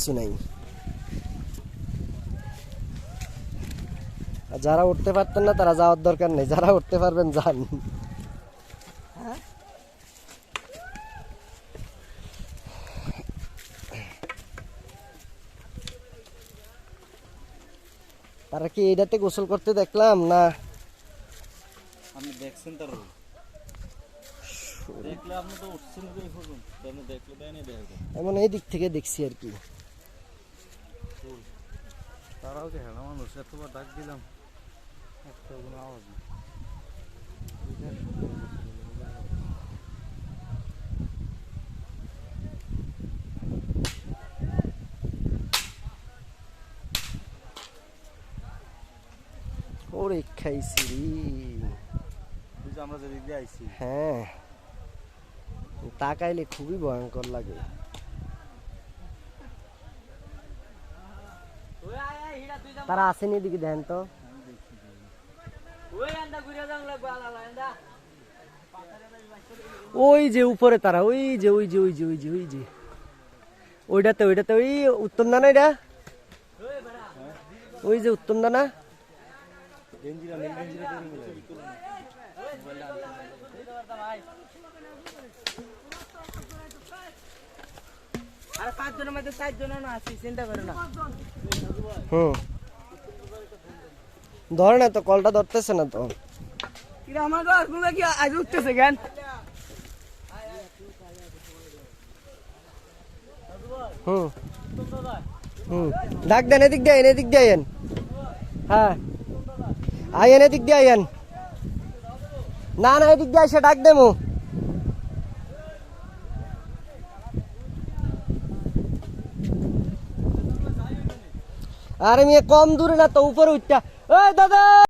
কিচ্ছু নাই। যারা উঠতে পারতেন না তারা যাওয়ার দরকার নেই। যারা উঠতে পারবেন যান। তারা কি এটাতে গোসল করতে দেখলাম না? আপনি দেখছেন তার দেখলে আপনি তো উঠছেন এমন এই দিক থেকে দেখছি আর কি। তারাও যে হেলা মানুষ এতবার ডাক দিলাম। একটা কোনো আওয়াজ ওরে খাইছি আমরা যেদিক দিয়ে আইছি। হ্যাঁ। তাকাইলে খুবই ভয়ঙ্কর লাগে। তারা আসেনি এদিকে দেন তো। ওই যে উপরে তারা ওই যে ওই যে ওই যে ওই যে ওই যে। ওইটাতে ওইটাতে ওই উত্তম দানা এটা? ওই যে উত্তম দানা। আরে পাঁচ জনের মধ্যে চার জন না আছি চিন্তা করে না। হুম। ধরে না তো কলটা ধরতেছে না তো। কিরা আমার ঘরগুলো কি আজ উঠতেছে কেন? হুম। হুম। ডাক দেন এদিক দিয়ে আইন এদিক দিয়ে আইন। হ্যাঁ। আইন এদিক দিয়ে আইন। না না এদিক দিয়ে এসে ডাক দেমু। আরে মেয়ে কম দূরে না তো উপরে উঠটা। ওই দাদা